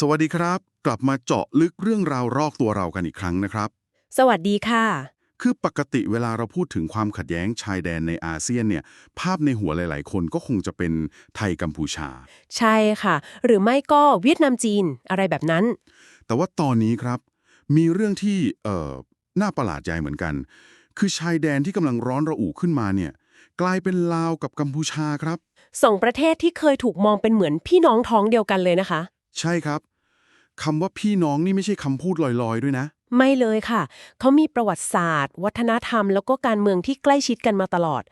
สวัสดีครับ กลับมาเจาะลึกเรื่องราวรอบตัวเรากันอีกครั้งนะครับ สวัสดีค่ะ คือปกติเวลาเราพูดถึงความขัดแย้งชายแดนในอาเซียนเนี่ย ภาพในหัวหลาย ๆ คนก็คงจะเป็นไทยกัมพูชา ใช่ค่ะ หรือไม่ก็เวียดนามจีนอะไรแบบนั้น แต่ว่าตอนนี้ครับ มีเรื่องที่เอ่อน่าประหลาดใจเหมือนกัน คือชายแดนที่กำลังร้อนระอุขึ้นมาเนี่ย กลายเป็นลาวกับกัมพูชาครับ สองประเทศที่เคยถูกมองเป็นเหมือนพี่น้องท้องเดียวกันเลยนะคะ ใช่ครับคำว่าพี่น้องนี่ไม่ใช่คำพูดลอยๆ ด้วยนะ ไม่เลยค่ะ เขามีประวัติศาสตร์ วัฒนธรรม แล้วก็การเมืองที่ใกล้ชิดกันมาตลอด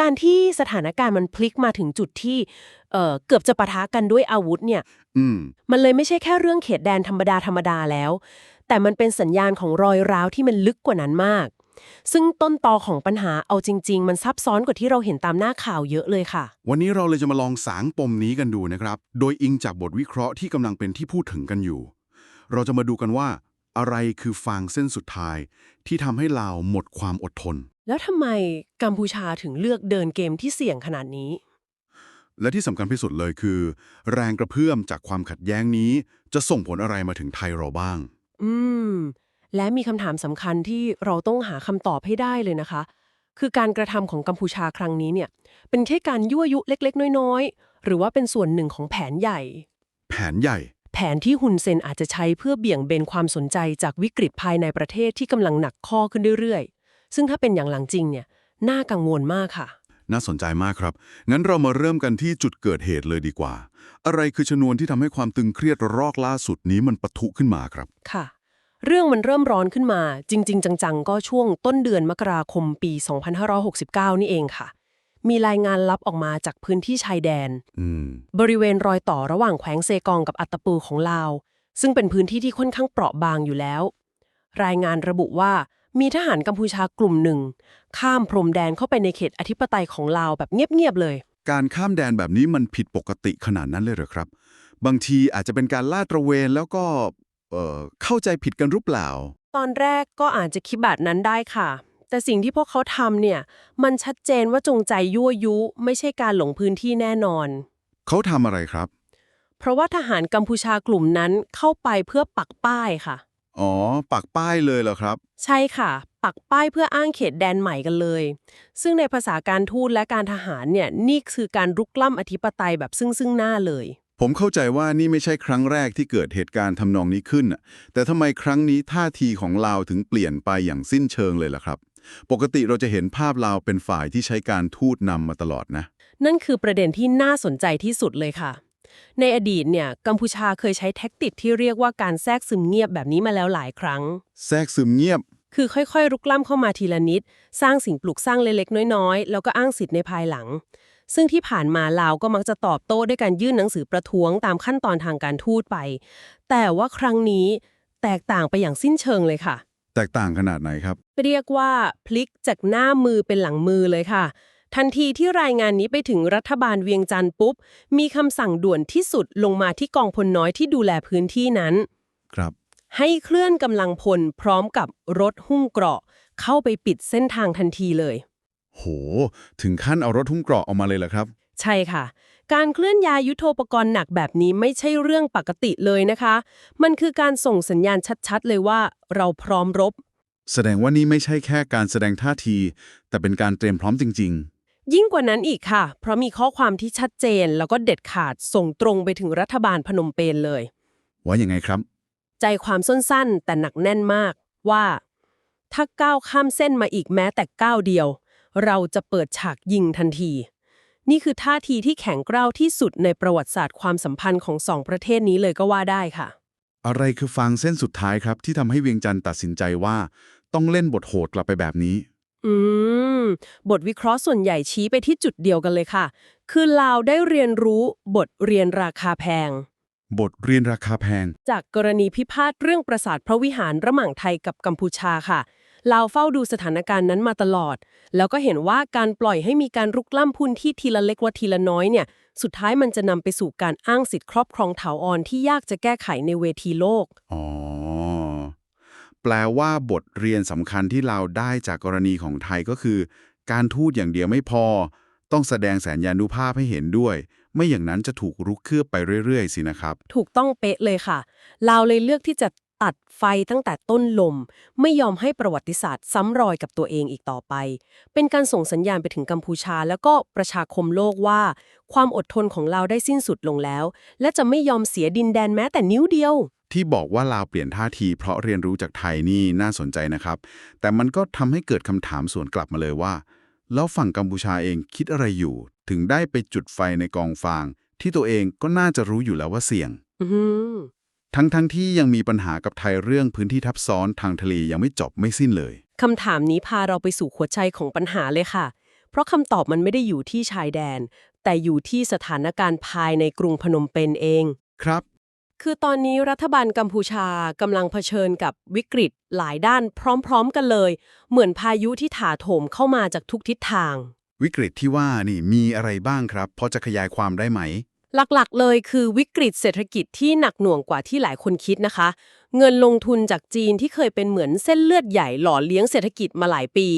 การที่สถานการณ์มันพลิกมาถึงจุดที่เอ่อเกือบจะปะทะกันด้วยอาวุธเนี่ยอืมมันเลยไม่ใช่แค่เรื่องเขตแดนธรรมดาธรรมดาแล้ว แต่มันเป็นสัญญาณของรอยร้าวที่มันลึกกว่านั้นมาก ซึ่งต้นตอของปัญหาเอาจริง ๆ มันซับซ้อนกว่าที่เราเห็นตามหน้าข่าวเยอะเลยค่ะ วันนี้เราเลยจะมาลองสางปมนี้กันดูนะครับ โดยอิงจากบทวิเคราะห์ที่กำลังเป็นที่พูดถึงกันอยู่ เราจะมาดูกันว่า อะไรคือฟางเส้นสุดท้าย ที่ทำให้ลาวหมดความอดทน แล้วทำไมกัมพูชาถึงเลือกเดินเกมที่เสี่ยงขนาดนี้ และที่สำคัญที่สุดเลยคือ แรงกระเพื่อมจากความขัดแย้งนี้ จะส่งผลอะไรมาถึงไทยเราบ้าง อืม และมีคำถามสำคัญที่เราต้องหาคำตอบให้ได้เลยนะคะ คือการกระทำของกัมพูชาครั้งนี้เนี่ย เป็นแค่การยั่วยุเล็กๆ น้อยๆ หรือว่าเป็นส่วนหนึ่งของแผนใหญ่ แผนใหญ่ แผนที่ฮุนเซนอาจจะใช้เพื่อเบี่ยงเบนความสนใจจากวิกฤตภายในประเทศที่กำลังหนักข้อขึ้นเรื่อยๆ ซึ่งถ้าเป็นอย่างหลังจริงเนี่ยน่ากังวลมากค่ะ น่าสนใจมากครับ งั้นเรามาเริ่มกันที่จุดเกิดเหตุเลยดีกว่า อะไรคือชนวนที่ทำให้ความตึงเครียดรอกล่าสุดนี้มันปะทุขึ้นมาครับ ค่ะ เรื่องมันเริ่มร้อนขึ้นมา จริง ๆ จังๆ ก็ช่วงต้นเดือนมกราคมปี 2569 นี่เองค่ะ มีรายงานลับออกมาจากพื้นที่ชายแดนอืมบริเวณรอยต่อระหว่างแขวงเซกองกับอัตตปือของลาว ซึ่งเป็นพื้นที่ที่ค่อนข้างเปราะบางอยู่แล้ว รายงานระบุว่ามีทหารกัมพูชากลุ่มหนึ่ง ข้ามพรมแดนเข้าไปในเขตอธิปไตยของลาวแบบเงียบๆเลย การข้ามแดนแบบนี้มันผิดปกติขนาดนั้นเลยเหรอครับ บางทีอาจจะเป็นการลาดตระเวนแล้วก็ เอ่อเข้าใจผิดกันหรือเปล่า ตอนแรกก็อาจจะคิดแบบนั้นได้ค่ะ แต่สิ่งที่พวกเขาทำเนี่ย มันชัดเจนว่าจงใจยั่วยุ ไม่ใช่การหลงพื้นที่แน่นอน เขาทำอะไรครับ เพราะว่าทหารกัมพูชากลุ่มนั้นเข้าไปเพื่อปักป้ายค่ะ อ๋อ ปักป้ายเลยเหรอครับ ใช่ค่ะ ปักป้ายเพื่ออ้างเขตแดนใหม่กันเลย ซึ่งในภาษาการทูตและการทหารเนี่ยนี่คือการรุกล้ำอธิปไตยแบบซึ่งซึ่งหน้าเลย ผมเข้าใจว่านี่ไม่ใช่ครั้งแรกที่เกิดเหตุการณ์ทำนองนี้ขึ้นน่ะแต่ทำไมครั้งนี้ท่าทีของลาวถึงเปลี่ยนไปอย่างสิ้นเชิงเลยล่ะครับ ปกติเราจะเห็นภาพลาวเป็นฝ่ายที่ใช้การทูตนำมาตลอดนะ นั่นคือประเด็นที่น่าสนใจที่สุดเลยค่ะ ในอดีตเนี่ยกัมพูชาเคยใช้แท็กติกที่เรียกว่าการแทรกซึมเงียบแบบนี้มาแล้วหลายครั้ง แทรกซึมเงียบ คือค่อยๆ รุกล้ำเข้ามาทีละนิด สร้างสิ่งปลูกสร้างเล็กๆน้อยๆ แล้วก็อ้างสิทธิ์ในภายหลัง ซึ่งที่ผ่านมาลาวก็มักจะตอบโต้ด้วยการยื่นหนังสือประท้วงตามขั้นตอนทางการทูตไป แต่ว่าครั้งนี้แตกต่างไปอย่างสิ้นเชิงเลยค่ะ แตกต่างขนาดไหนครับ เรียกว่าพลิกจากหน้ามือเป็นหลังมือเลยค่ะ ทันทีที่รายงานนี้ไปถึงรัฐบาลเวียงจันทร์ปุ๊บ มีคำสั่งด่วนที่สุดลงมาที่กองพลน้อยที่ดูแลพื้นที่นั้น ครับ ให้เคลื่อนกำลังพลพร้อมกับรถหุ้มเกราะ เข้าไปปิดเส้นทางทันทีเลย โห ถึงขั้นเอารถทุ่งเกราะออกมาเลยเหรอครับ ใช่ค่ะ การเคลื่อนย้ายยุทโธปกรณ์หนักแบบนี้ไม่ใช่เรื่องปกติเลยนะคะ มันคือการส่งสัญญาณชัดๆ เลยว่าเราพร้อมรบ แสดงว่านี่ไม่ใช่แค่การแสดงท่าที แต่เป็นการเตรียมพร้อมจริงยิ่งกว่านั้นอีกค่ะ เพราะมีข้อความที่ชัดเจน แล้วก็เด็ดขาดส่งตรงไปถึงรัฐบาลพนมเปญเลยๆว่ายังไงครับ ใจความสั้นๆ แต่หนักแน่นมากว่า ถ้าก้าวข้ามเส้นมาอีกแม้แต่ก้าวเดียว เราจะเปิดฉากยิงทันที นี่คือท่าทีที่แข็งกร้าวที่สุดในประวัติศาสตร์ความสัมพันธ์ของสองประเทศนี้เลยก็ว่าได้ค่ะ อะไรคือฟางเส้นสุดท้ายครับ ที่ทำให้เวียงจันทร์ตัดสินใจว่า ต้องเล่นบทโหดกลับไปแบบนี้ อืม บทวิเคราะห์ส่วนใหญ่ชี้ไปที่จุดเดียวกันเลยค่ะ คือลาวได้เรียนรู้บทเรียนราคาแพงบทเรียนราคาแพง จากกรณีพิพาทเรื่องปราสาทพระวิหารระหว่างไทยกับกัมพูชาค่ะ ลาวเฝ้าดูสถานการณ์นั้นมาตลอด แล้วก็เห็นว่าการปล่อยให้มีการรุกล้ำพื้นที่ทีละเล็กว่าทีละน้อยเนี่ย สุดท้ายมันจะนำไปสู่การอ้างสิทธิ์ครอบครองถาวรที่ยากจะแก้ไขในเวทีโลก อ๋อ แปลว่าบทเรียนสำคัญที่เราได้จากกรณีของไทยก็คือ การทูตอย่างเดียวไม่พอ ต้องแสดงแสนยานุภาพให้เห็นด้วยไม่อย่างนั้นจะถูกรุกคืบไปเรื่อย ๆ สินะครับ ถูกต้องเป๊ะเลยค่ะ ลาวเลยเลือกที่จะ ตัดไฟตั้งแต่ต้นลม ไม่ยอมให้ประวัติศาสตร์ซ้ำรอยกับตัวเองอีกต่อไป เป็นการส่งสัญญาณไปถึงกัมพูชา แล้วก็ประชาคมโลกว่า ความอดทนของลาวได้สิ้นสุดลงแล้ว และจะไม่ยอมเสียดินแดนแม้แต่นิ้วเดียว ที่บอกว่าลาวเปลี่ยนท่าทีเพราะเรียนรู้จากไทยนี่น่าสนใจนะครับ แต่มันก็ทำให้เกิดคำถามสวนกลับมาเลยว่า แล้วฝั่งกัมพูชาเองคิดอะไรอยู่ ถึงได้ไปจุดไฟในกองฟาง ที่ตัวเองก็น่าจะรู้อยู่แล้วว่าเสี่ยง อือหือ ทั้งๆทที่ยังมีปัญหากับไทยเรื่องพื้นที่ทับซ้อนทางทะเลยังไม่จบไม่สิ้นเลยคำถามนี้พาเราไปสู่หัวใจของปัญหาเลยค่ะ เพราะคำตอบมันไม่ได้อยู่ที่ชายแดน แต่อยู่ที่สถานการณ์ภายในกรุงพนมเปญเอง ครับ คือตอนนี้รัฐบาลกัมพูชากำลังเผชิญกับวิกฤตหลายด้านพร้อมๆกันเลย เหมือนพายุที่ถาโถมเข้ามาจากทุกทิศทาง วิกฤตที่ว่านี่มีอะไรบ้างครับพอจะขยายความได้ไหม หลักๆ เลยคือวิกฤตเศรษฐกิจที่หนักหน่วงกว่าที่หลายคนคิดนะคะ เงินลงทุนจากจีนที่เคยเป็นเหมือนเส้นเลือดใหญ่หล่อเลี้ยงเศรษฐกิจมาหลายปี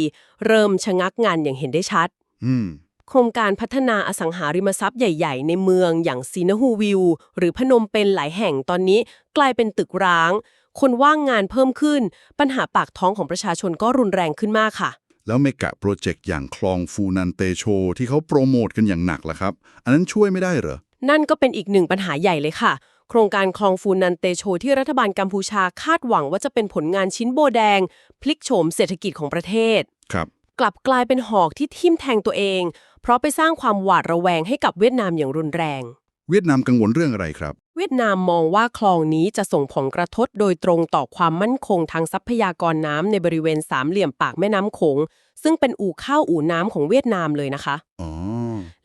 เริ่มชะงักงานอย่างเห็นได้ชัดอืมโครงการพัฒนาอสังหาริมทรัพย์ใหญ่ ๆ ในเมืองอย่างซีนาฮูวิว หรือพนมเปญหลายแห่งตอนนี้กลายเป็นตึกร้าง คนว่างงานเพิ่มขึ้น ปัญหาปากท้องของประชาชนก็รุนแรงขึ้นมากค่ะแล้วเมกะโปรเจกต์อย่างคลองฟูนันเตโช ที่เขาโปรโมทกันอย่างหนักล่ะครับ อันนั้นช่วยไม่ได้เหรอ นั่นก็เป็นอีกหนึ่งปัญหาใหญ่เลยค่ะ โครงการคลองฟูนันเตโชที่รัฐบาลกัมพูชาคาดหวังว่าจะเป็นผลงานชิ้นโบแดง พลิกโฉมเศรษฐกิจของประเทศ ครับ กลับกลายเป็นหอกที่ทิ่มแทงตัวเอง เพราะไปสร้างความหวาดระแวงให้กับเวียดนามอย่างรุนแรง เวียดนามกังวลเรื่องอะไรครับ เวียดนามมองว่าคลองนี้จะส่งผลกระทบโดยตรงต่อความมั่นคงทางทรัพยากรน้ำในบริเวณสามเหลี่ยมปากแม่น้ำโขงซึ่งเป็นอู่ข้าวอู่น้ำของเวียดนามเลยนะคะ อ๋อ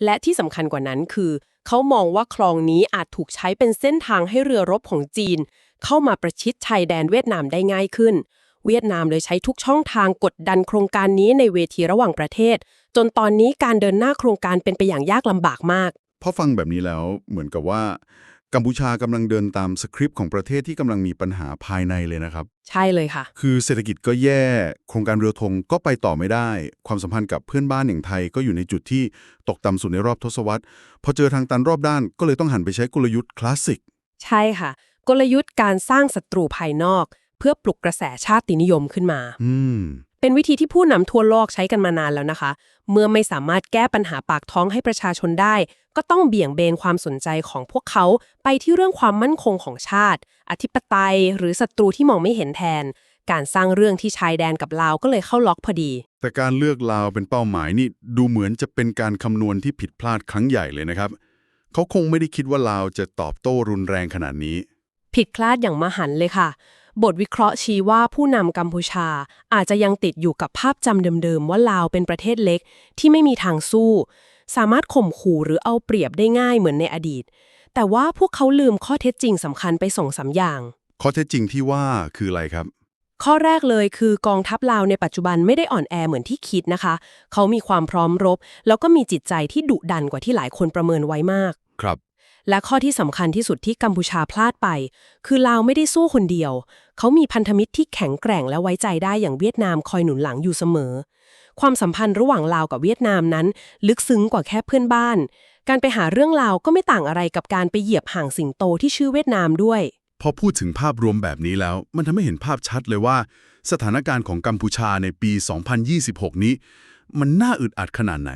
และที่สำคัญกว่านั้นคือ เขามองว่าคลองนี้อาจถูกใช้เป็นเส้นทางให้เรือรบของจีน เข้ามาประชิดชายแดนเวียดนามได้ง่ายขึ้น เวียดนามเลยใช้ทุกช่องทางกดดันโครงการนี้ในเวทีระหว่างประเทศ จนตอนนี้การเดินหน้าโครงการเป็นไปอย่างยากลำบากมาก พอฟังแบบนี้แล้วเหมือนกับว่า กัมพูชากำลังเดินตามสคริปต์ของประเทศที่กำลังมีปัญหาภายในเลยนะครับ ใช่เลยค่ะ คือเศรษฐกิจก็แย่ โครงการเรือธงก็ไปต่อไม่ได้ ความสัมพันธ์กับเพื่อนบ้านอย่างไทยก็อยู่ในจุดที่ตกต่ำสุดในรอบทศวรรษ พอเจอทางตันรอบด้านก็เลยต้องหันไปใช้กลยุทธ์คลาสสิก ใช่ค่ะ กลยุทธ์การสร้างศัตรูภายนอก เพื่อปลุกกระแสชาตินิยมขึ้นมา อืม เป็นวิธีที่ผู้นำทั่วโลกใช้กันมานานแล้วนะคะ เมื่อไม่สามารถแก้ปัญหาปากท้องให้ประชาชนได้ ก็ต้องเบี่ยงเบนความสนใจของพวกเขาไปที่เรื่องความมั่นคงของชาติ อธิปไตย หรือศัตรูที่มองไม่เห็นแทน การสร้างเรื่องที่ชายแดนกับลาวก็เลยเข้าล็อกพอดี แต่การเลือกลาวเป็นเป้าหมายนี่ดูเหมือนจะเป็นการคำนวณที่ผิดพลาดครั้งใหญ่เลยนะครับ เขาคงไม่ได้คิดว่าลาวจะตอบโต้รุนแรงขนาดนี้ ผิดคลาดอย่างมหันต์เลยค่ะ บทวิเคราะห์ชี้ว่าผู้นำกัมพูชาอาจจะยังติดอยู่กับภาพจำเดิมๆ ว่าลาวเป็นประเทศเล็กที่ไม่มีทางสู้ สามารถข่มขู่หรือเอาเปรียบได้ง่ายเหมือนในอดีต แต่ว่าพวกเขาลืมข้อเท็จจริงสำคัญไปสองสามอย่าง ข้อเท็จจริงที่ว่าคืออะไรครับ ข้อแรกเลยคือกองทัพลาวในปัจจุบันไม่ได้อ่อนแอเหมือนที่คิดนะคะ เขามีความพร้อมรบ แล้วก็มีจิตใจที่ดุดันกว่าที่หลายคนประเมินไว้มาก ครับ และข้อที่สำคัญที่สุดที่กัมพูชาพลาดไป คือลาวไม่ได้สู้คนเดียว เขามีพันธมิตรที่แข็งแกร่งและไว้ใจได้อย่างเวียดนามคอยหนุนหลังอยู่เสมอ ความสัมพันธ์ระหว่างลาวกับเวียดนามนั้น ลึกซึ้งกว่าแค่เพื่อนบ้าน การไปหาเรื่องราวก็ไม่ต่างอะไรกับการไปเหยียบห่างสิงโตที่ชื่อเวียดนามด้วยพอพูดถึงภาพรวมแบบนี้แล้ว มันทำให้เห็นภาพชัดเลยว่า สถานการณ์ของกัมพูชาในปี 2026 นี้ มันน่าอึดอัดขนาดไหน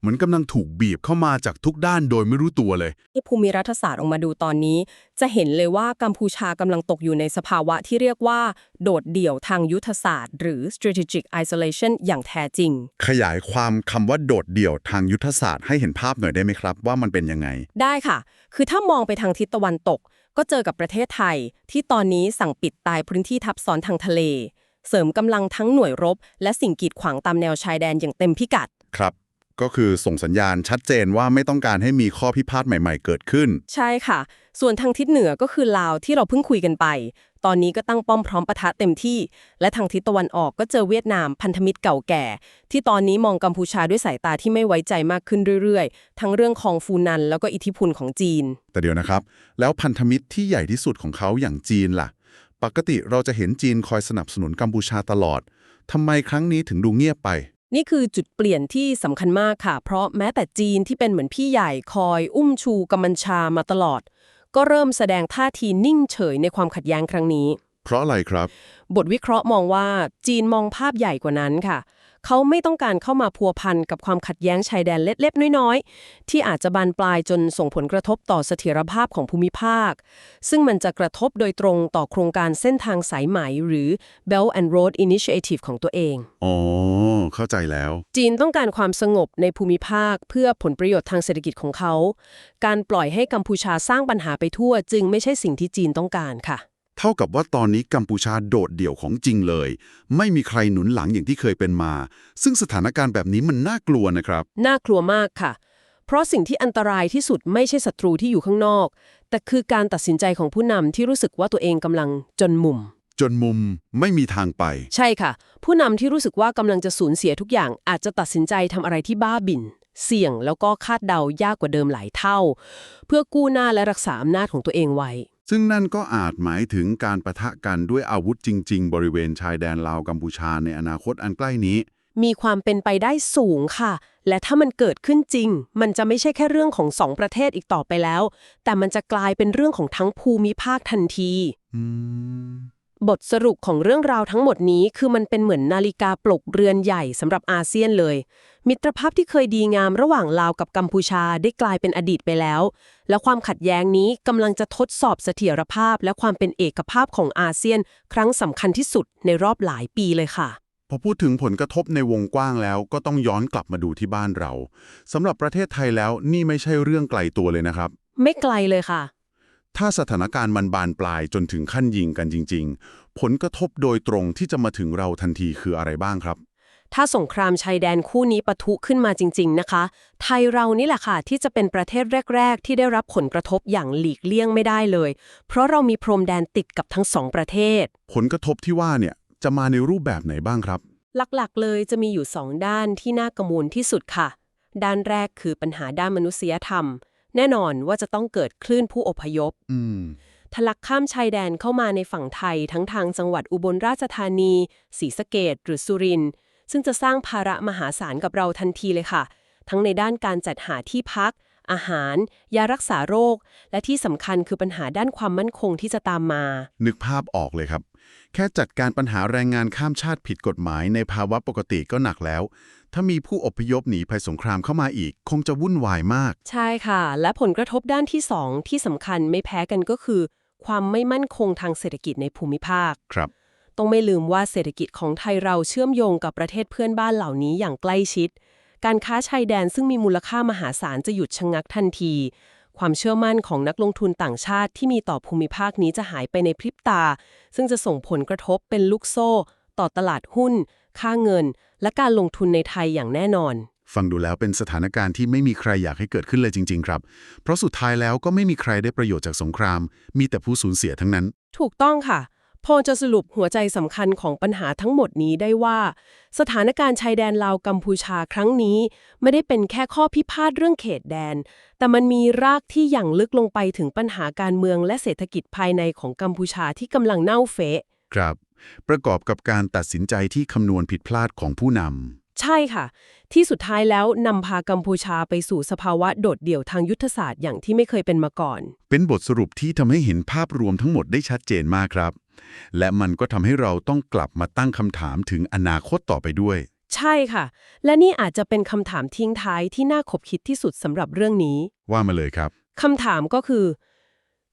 เหมือนกำลังถูกบีบเข้ามาจากทุกด้านโดยไม่รู้ตัวเลย ที่ภูมิรัฐศาสตร์ออกมาดูตอนนี้ จะเห็นเลยว่ากัมพูชากำลังตกอยู่ในสภาวะที่เรียกว่า โดดเดี่ยวทางยุทธศาสตร์ หรือ strategic isolation อย่างแท้จริง ขยายความคำว่าโดดเดี่ยวทางยุทธศาสตร์ให้เห็นภาพหน่อยได้ไหมครับ ว่ามันเป็นยังไง ได้ค่ะ คือถ้ามองไปทางทิศตะวันตก ก็เจอกับประเทศไทย ที่ตอนนี้สั่งปิดตายพื้นที่ทับซ้อนทางทะเล เสริมกำลังทั้งหน่วยรบ และสิ่งกีดขวางตามแนวชายแดนอย่างเต็มพิกัด ครับ ก็คือส่งสัญญาณชัดเจนว่าไม่ต้องการให้มีข้อพิพาทใหม่ ๆ เกิดขึ้น ใช่ค่ะ ส่วนทางทิศเหนือก็คือลาวที่เราเพิ่งคุยกันไป ตอนนี้ก็ตั้งป้อมพร้อมปะทะเต็มที่ และทางทิศตะวันออกก็เจอเวียดนามพันธมิตรเก่าแก่ ที่ตอนนี้มองกัมพูชาด้วยสายตาที่ไม่ไว้ใจมากขึ้นเรื่อยๆ ทั้งเรื่องของฟูนันแล้วก็อิทธิพลของจีน แต่เดี๋ยวนะครับ แล้วพันธมิตรที่ใหญ่ที่สุดของเขาอย่างจีนล่ะ ปกติเราจะเห็นจีนคอยสนับสนุนกัมพูชาตลอดทำไมครั้งนี้ถึงดูเงียบไป นี่คือจุดเปลี่ยนที่สำคัญมากค่ะ เพราะแม้แต่จีนที่เป็นเหมือนพี่ใหญ่คอย อุ้มชูกำมันชามาตลอด ก็เริ่มแสดงท่าทีนิ่งเฉยในความขัดแย้งครั้งนี้ เพราะอะไรครับ บทวิเคราะห์มองว่าจีนมองภาพใหญ่กว่านั้นค่ะ เขาไม่ต้องการเข้ามาพัวพันกับความขัดแย้งชายแดนเล็กๆน้อยๆ ที่อาจจะบานปลายจนส่งผลกระทบต่อเสถียรภาพของภูมิภาค ซึ่งมันจะกระทบโดยตรงต่อโครงการเส้นทางสายไหมหรือ Belt and Road Initiative ของตัวเอง อ๋อ เข้าใจแล้ว จีนต้องการความสงบในภูมิภาคเพื่อผลประโยชน์ทางเศรษฐกิจของเขา การปล่อยให้กัมพูชาสร้างปัญหาไปทั่ว จึงไม่ใช่สิ่งที่จีนต้องการค่ะ เท่ากับว่าตอนนี้กัมพูชาโดดเดี่ยวของจริงเลย ไม่มีใครหนุนหลังอย่างที่เคยเป็นมา ซึ่งสถานการณ์แบบนี้มันน่ากลัวนะครับ น่ากลัวมากค่ะ เพราะสิ่งที่อันตรายที่สุดไม่ใช่ศัตรูที่อยู่ข้างนอก แต่คือการตัดสินใจของผู้นำที่รู้สึกว่าตัวเองกำลังจนมุม จนมุมไม่มีทางไป ใช่ค่ะ ผู้นำที่รู้สึกว่ากำลังจะสูญเสียทุกอย่าง อาจจะตัดสินใจทำอะไรที่บ้าบิ่นเสี่ยงแล้วก็คาดเดายากกว่าเดิมหลายเท่า เพื่อกู้หน้าและรักษาอำนาจของตัวเองไว้ ซึ่งนั่นก็อาจหมายถึงการประทะกันด้วยอาวุธจริง ๆ บริเวณชายแดนลาวกัมพูชาในอนาคตอันใกล้นี้ มีความเป็นไปได้สูงค่ะ และถ้ามันเกิดขึ้นจริง มันจะไม่ใช่แค่เรื่องของสองประเทศอีกต่อไปแล้ว แต่มันจะกลายเป็นเรื่องของทั้งภูมิภาคทันทีอืมบทสรุปของเรื่องราวทั้งหมดนี้คือมันเป็นเหมือนนาฬิกาปลุกเรือนใหญ่สำหรับอาเซียนเลย มิตรภาพที่เคยดีงามระหว่างลาวกับกัมพูชาได้กลายเป็นอดีตไปแล้ว และความขัดแย้งนี้กำลังจะทดสอบเสถียรภาพ และความเป็นเอกภาพของอาเซียน ครั้งสำคัญที่สุดในรอบหลายปีเลยค่ะ พอพูดถึงผลกระทบในวงกว้างแล้วก็ต้องย้อนกลับมาดูที่บ้านเราสำหรับประเทศไทยแล้วนี่ไม่ใช่เรื่องไกลตัวเลยนะครับ ไม่ไกลเลยค่ะ ถ้าสถานการณ์มันบานปลายจนถึงขั้นยิงกันจริง ๆ ผลกระทบโดยตรงที่จะมาถึงเราทันทีคืออะไรบ้างครับ ถ้าสงครามชายแดนคู่นี้ปะทุขึ้นมาจริง ๆ นะคะ ไทยเรานี่แหละค่ะที่จะเป็นประเทศแรก ๆ ที่ได้รับผลกระทบอย่างหลีกเลี่ยงไม่ได้เลย เพราะเรามีพรมแดนติดกับทั้งสองประเทศ ผลกระทบที่ว่าเนี่ยจะมาในรูปแบบไหนบ้างครับ หลักๆ เลยจะมีอยู่สองด้านที่น่ากังวลที่สุดค่ะ ด้านแรกคือปัญหาด้านมนุษยธรรม แน่นอนว่าจะต้องเกิดคลื่นผู้อพยพอืมทะลักข้ามชายแดนเข้ามาในฝั่งไทยทั้งทางจังหวัดอุบลราชธานีศรีสะเกดหรือสุรินทร์ ซึ่งจะสร้างภาระมหาศาลกับเราทันทีเลยค่ะ ทั้งในด้านการจัดหาที่พัก อาหาร ยารักษาโรค และที่สำคัญคือปัญหาด้านความมั่นคงที่จะตามมา นึกภาพออกเลยครับ แค่จัดการปัญหาแรงงานข้ามชาติผิดกฎหมายในภาวะปกติก็หนักแล้ว ถ้ามีผู้อพยพหนีภัยสงครามเข้ามาอีก คงจะวุ่นวายมาก ใช่ค่ะ และผลกระทบด้านที่2ที่สำคัญไม่แพ้กันก็คือ ความไม่มั่นคงทางเศรษฐกิจในภูมิภาค ครับ ต้องไม่ลืมว่าเศรษฐกิจของไทยเราเชื่อมโยงกับประเทศเพื่อนบ้านเหล่านี้อย่างใกล้ชิด การค้าชายแดนซึ่งมีมูลค่ามหาศาลจะหยุดชะงักทันที ความเชื่อมั่นของนักลงทุนต่างชาติที่มีต่อภูมิภาคนี้จะหายไปในพริบตา ซึ่งจะส่งผลกระทบเป็นลูกโซ่ ต่อตลาดหุ้น ค่าเงิน และการลงทุนในไทยอย่างแน่นอนฟังดูแล้วเป็นสถานการณ์ที่ไม่มีใครอยากให้เกิดขึ้นเลยจริง ๆ ครับ เพราะสุดท้ายแล้วก็ไม่มีใครได้ประโยชน์จากสงคราม มีแต่ผู้สูญเสียทั้งนั้น ถูกต้องค่ะ พอจะสรุปหัวใจสำคัญของปัญหาทั้งหมดนี้ได้ว่า สถานการณ์ชายแดนลาวกัมพูชาครั้งนี้ ไม่ได้เป็นแค่ข้อพิพาทเรื่องเขตแดน แต่มันมีรากที่อย่างลึกลงไปถึงปัญหาการเมืองและเศรษฐกิจภายในของกัมพูชาที่กำลังเน่าเฟะครับ ประกอบกับการตัดสินใจที่คำนวณผิดพลาดของผู้นำใช่ค่ะ ที่สุดท้ายแล้วนำพากัมพูชาไปสู่สภาวะโดดเดี่ยวทางยุทธศาสตร์อย่างที่ไม่เคยเป็นมาก่อน เป็นบทสรุปที่ทำให้เห็นภาพรวมทั้งหมดได้ชัดเจนมากครับ และมันก็ทำให้เราต้องกลับมาตั้งคำถามถึงอนาคตต่อไปด้วย ใช่ค่ะ และนี่อาจจะเป็นคำถามทิ้งท้ายที่น่าขบคิดที่สุดสำหรับเรื่องนี้ ว่ามาเลยครับคำถามก็คือ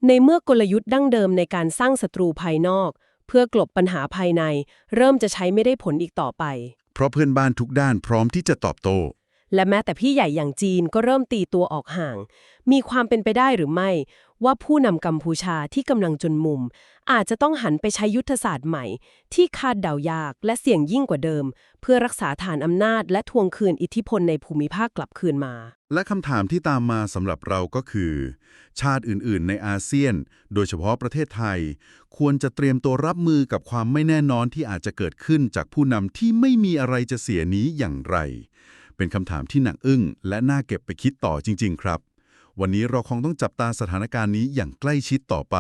ในเมื่อกลยุทธ์ดั้งเดิมในการสร้างศัตรูภายนอก เพื่อกลบปัญหาภายใน เริ่มจะใช้ไม่ได้ผลอีกต่อไป เพราะเพื่อนบ้านทุกด้านพร้อมที่จะตอบโต้ และแม้แต่พี่ใหญ่อย่างจีนก็เริ่มตีตัวออกห่าง มีความเป็นไปได้หรือไม่ ว่าผู้นำกัมพูชาที่กำลังจนมุม อาจจะต้องหันไปใช้ยุทธศาสตร์ใหม่ ที่คาดเดายากและเสี่ยงยิ่งกว่าเดิม เพื่อรักษาฐานอำนาจและทวงคืนอิทธิพลในภูมิภาคกลับคืนมา และคำถามที่ตามมาสำหรับเราก็คือ ชาติอื่นๆ ในอาเซียน โดยเฉพาะประเทศไทย ควรจะเตรียมตัวรับมือกับความไม่แน่นอนที่อาจจะเกิดขึ้นจากผู้นำที่ไม่มีอะไรจะเสียนี้อย่างไร เป็นคำถามที่หนักอึ้งและน่าเก็บไปคิดต่อจริง ๆ ครับ วันนี้เราคงต้องจับตาสถานการณ์นี้อย่างใกล้ชิดต่อไป